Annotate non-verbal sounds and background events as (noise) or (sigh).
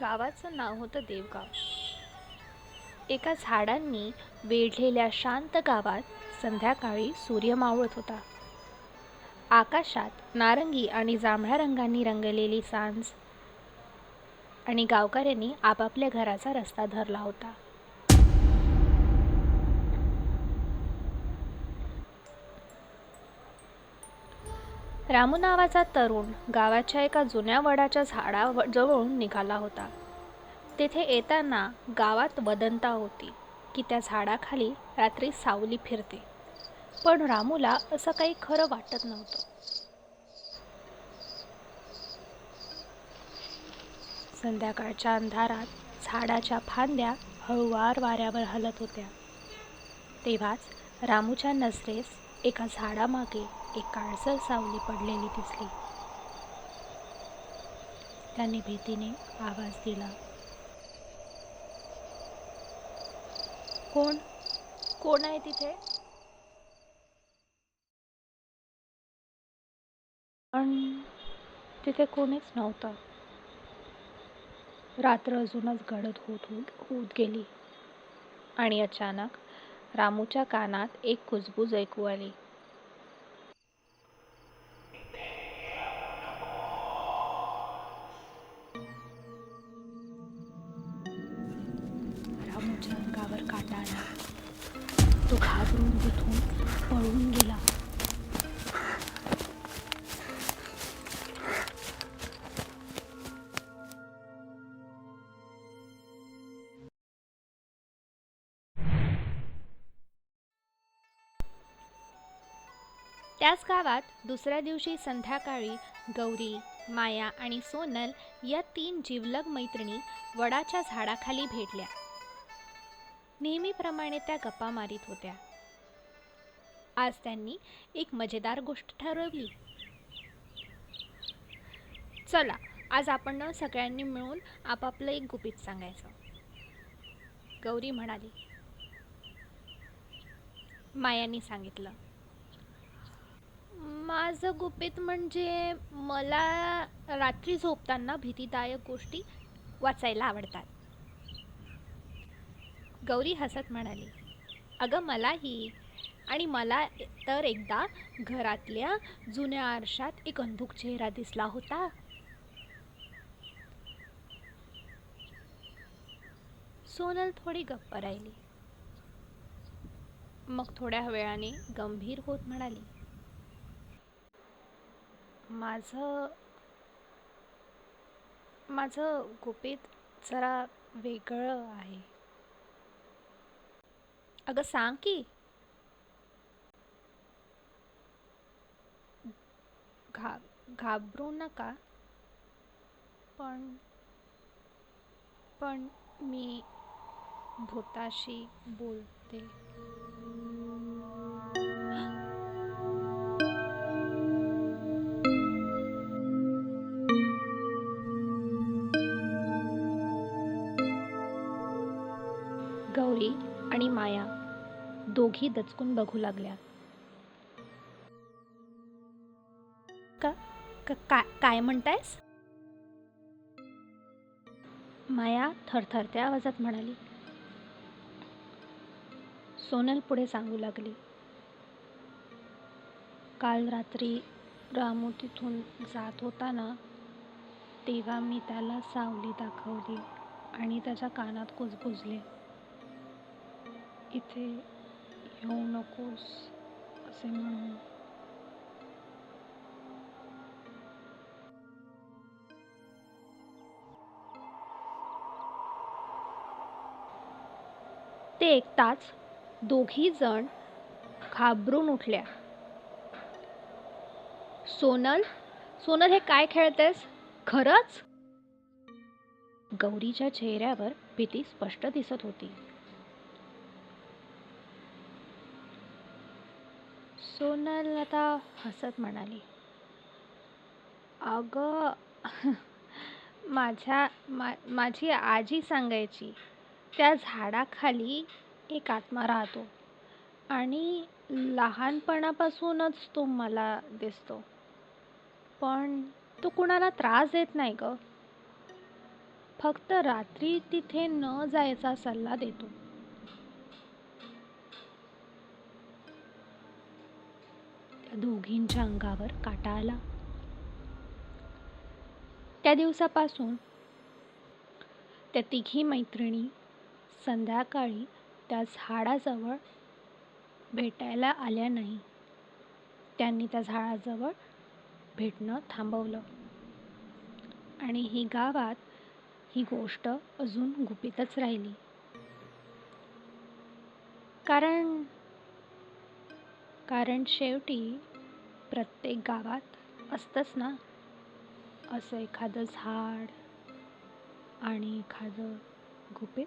गावाचं नाव होतं देवगाव. एका झाडांनी वेढलेल्या शांत गावात संध्याकाळी सूर्य मावळत होता. आकाशात नारंगी आणि जांभळ्या रंगांनी रंगलेली सांज आणि गावकऱ्यांनी आपापल्या घराचा रस्ता धरला होता. रामू नावाचा तरुण गावाच्या एका जुन्या वडाच्या झाडाजवळून निघाला होता. तेथे येताना गावात वदंता होती की त्या झाडाखाली रात्री सावली फिरते. पण रामूला असं काही खरं वाटत नव्हतं. संध्याकाळच्या अंधारात झाडाच्या फांद्या हळुवार वाऱ्यावर हलत होत्या. तेव्हाच रामूच्या नजरेस एका झाडामागे एक काळसर सावली पडलेली दिसली. त्याने भीतीने आवाज दिला. कोण? कोण आहे तिथे? पण तिथे कोणीच नव्हतं. रात्र अजूनच गडद होत होत होत गेली आणि अचानक रामूच्या कानात एक कुजबूज ऐकू आली. रामूच्या अंगावर काटा आला तो घाबरून तिथून पळून गेला. त्याच गावात दुसऱ्या दिवशी संध्याकाळी गौरी माया आणि सोनल या तीन जिवलग मैत्रिणी वडाच्या झाडाखाली भेटल्या. नेहमीप्रमाणे त्या गप्पा मारीत होत्या. आज त्यांनी एक मजेदार गोष्ट ठरवली. चला आज आपण सगळ्यांनी मिळून आपापलं एक गुपित सांगायचं. गौरी म्हणाली मायानी सांगितलं माझं गुपित म्हणजे मला रात्री झोपताना भीतीदायक गोष्टी वाचायला आवडतात. गौरी हसत म्हणाली अगं मलाही. आणि मला तर एकदा घरातल्या जुन्या आरशात एक अंधुक चेहरा दिसला होता. सोनल थोडी गप्प राहिली. मग थोड्या वेळाने गंभीर होत म्हणाली माझं माझं गुपित जरा वेगळं आहे. अगं सांग की. घा घाबरू नका. पण पण मी भूताशी बोलते. गौरी आणि माया. दोघी दचकून बघू लागल्या. का काय काय म्हणतायस? माया थरथरत्या आवाजात म्हणाली. सोनल पुढे सांगू लागली. काल रात्री रामू तिथून जात होता ना तेव्हा मी त्याला सावली दाखवली आणि त्याच्या कानात कुजबुजले. इथे येऊ नकोस असे म्हणून ते ऐकताच दोघी जण घाबरून उठल्या. सोनल सोनल हे काय खेळतेस? खरंच? गौरीच्या चेहऱ्यावर भीती स्पष्ट दिसत होती. सोनलता हसत म्हणाली. अगं (laughs) माझ्या मा माझी आजी सांगायची त्या झाडाखाली एक आत्मा राहतो आणि लहानपणापासूनच तो मला दिसतो. पण तो कुणाला त्रास देत नाही ग. फक्त रात्री तिथे न जायचा सल्ला देतो. त्या दोघींच्या अंगावर काटा आला. त्या दिवसापासून त्या तिघी मैत्रिणी संध्याकाळी त्या झाडाजवळ भेटायला आल्या नाही. त्यांनी त्या झाडाजवळ भेटणं थांबवलं. आणि ही गावात ही गोष्ट अजून गुपितच राहिली. कारण कारण शेवटी प्रत्येक गावात असतंच ना? असं एखादं झाड आणि एखादं गुपित?